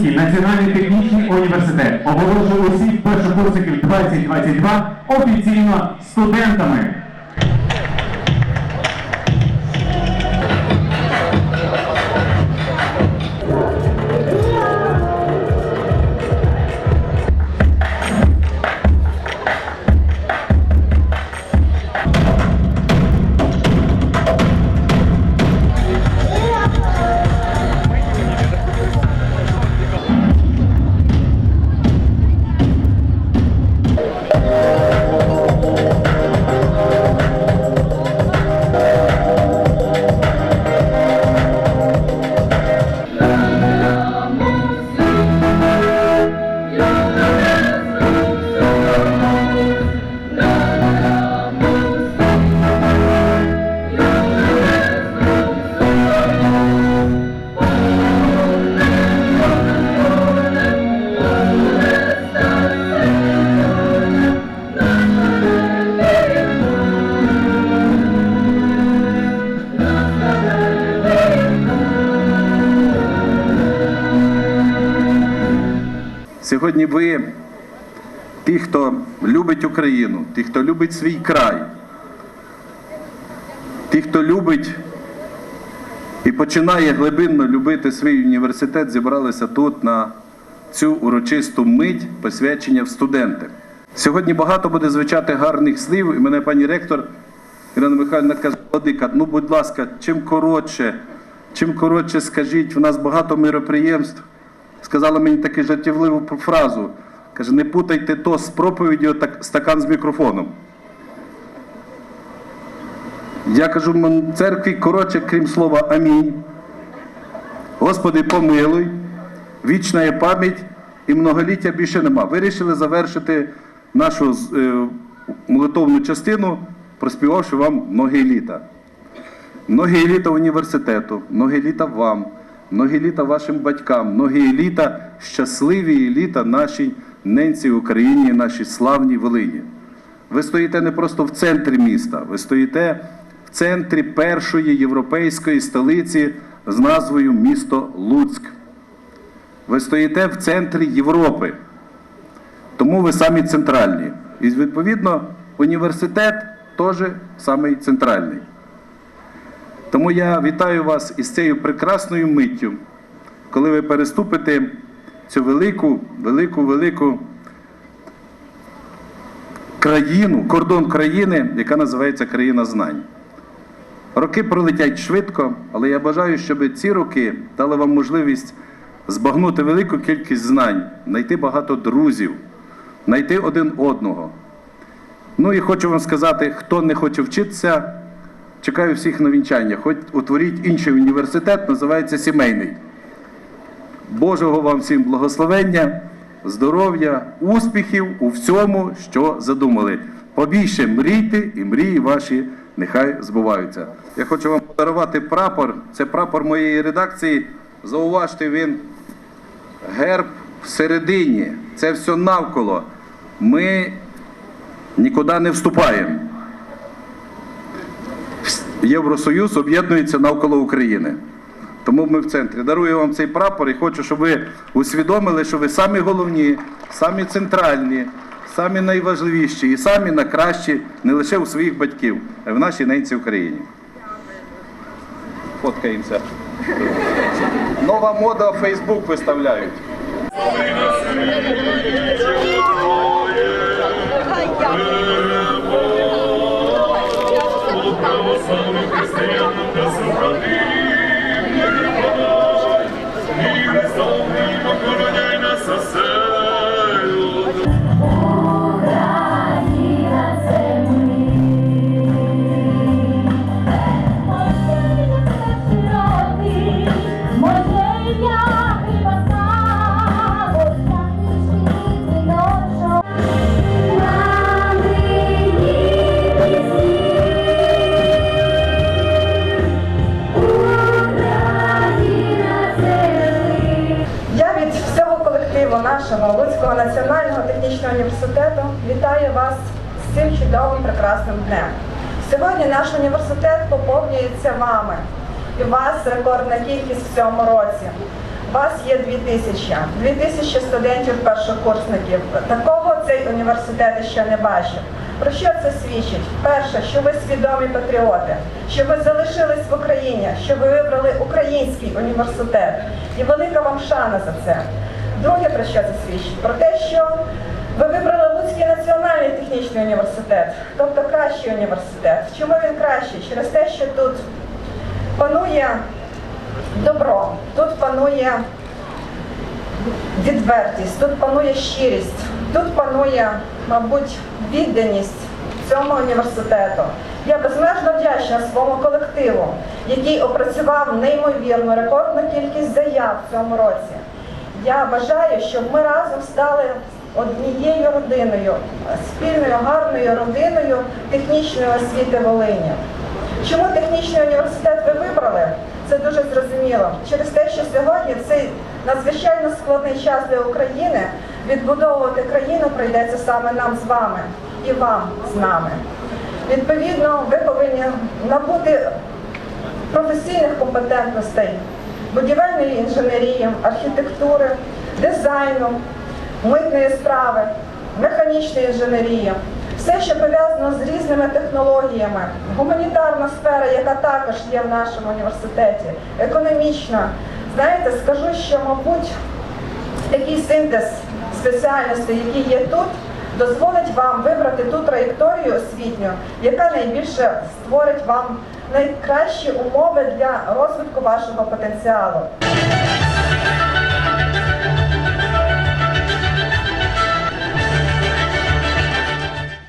Луцький національний технічний університет оголошує усіх першокурсників 2022 офіційно студентами. Сьогодні ви, ті, хто любить Україну, ті, хто любить свій край, ті, хто любить і починає глибинно любити свій університет, зібралися тут на цю урочисту мить посвячення в студенти. Сьогодні багато буде звучати гарних слів, і мене пані ректор Ірина Михайлівна каже, Владика, ну будь ласка, чим коротше, чим коротше скажіть, у нас багато міроприємств. Сказала мені таку жартівливу фразу. Каже, не путайте то з проповіддю, так стакан з мікрофоном. Я кажу, «М, церкві коротше, крім слова амінь. Господи, помилуй, вічна є пам'ять і многоліття більше нема. Вирішили завершити нашу е, молитовну частину, проспівавши вам многі літа. Многі літа університету, многі літа вам, многі літа вашим батькам, многі літа щасливі літа нашій ненці Україні, нашій славній Волині. Ви стоїте не просто в центрі міста, ви стоїте в центрі першої європейської столиці з назвою місто Луцьк. Ви стоїте в центрі Європи. Тому ви самі центральні. І відповідно університет теж самий центральний. Тому я вітаю вас із цією прекрасною миттю, коли ви переступите цю велику, велику, велику країну, кордон країни, яка називається країна знань. Роки пролетять швидко, але я бажаю, щоб ці роки дали вам можливість збагнути велику кількість знань, знайти багато друзів, знайти один одного. Ну і хочу вам сказати, хто не хоче вчитися, чекаю всіх на вінчання. Хоч утворіть інший університет, називається сімейний. Божого вам всім благословення, здоров'я, успіхів у всьому, що задумали. Побільше мрійте і мрії ваші нехай збуваються. Я хочу вам подарувати прапор. Це прапор моєї редакції. Зауважте, він герб всередині. Це все навколо. Ми нікуди не вступаємо. Євросоюз об'єднується навколо України. Тому ми в центрі. Дарую вам цей прапор і хочу, щоб ви усвідомили, що ви самі головні, самі центральні, самі найважливіші і самі найкращі не лише у своїх батьків, а й в нашій ненці Україні. Фоткаємося. Нова мода Фейсбук виставляють. Нашого Луцького національного технічного університету вітаю вас з цим чудовим прекрасним днем. Сьогодні наш університет поповнюється вами, і вас рекордна кількість в цьому році. Вас є 2000, 2000 студентів першокурсників. Такого цей університет ще не бачив. Про що це свідчить? Перше, що ви свідомі патріоти, що ви залишились в Україні, що ви вибрали український університет. І велика вам шана за це. Друге, про що це свідчить? Про те, що ви вибрали Луцький національний технічний університет, тобто кращий університет. Чому він кращий? Через те, що тут панує добро, тут панує відвертість, тут панує щирість, тут панує, мабуть, відданість цьому університету. Я безмежно вдячна своєму колективу, який опрацював неймовірну рекордну кількість заяв в цьому році. Я бажаю, щоб ми разом стали однією родиною, спільною гарною родиною технічної освіти Волині. Чому технічний університет ви вибрали? Це дуже зрозуміло. Через те, що сьогодні в цей надзвичайно складний час для України відбудовувати країну прийдеться саме нам з вами і вам з нами. Відповідно, ви повинні набути професійних компетентностей будівельної інженерії, архітектури, дизайну, митної справи, механічної інженерії, все, що пов'язано з різними технологіями, гуманітарна сфера, яка також є в нашому університеті, економічна. Знаєте, скажу, що, мабуть, такий синтез спеціальностей, які є тут, дозволить вам вибрати ту траєкторію освітню, яка найбільше створить вам найкращі умови для розвитку вашого потенціалу.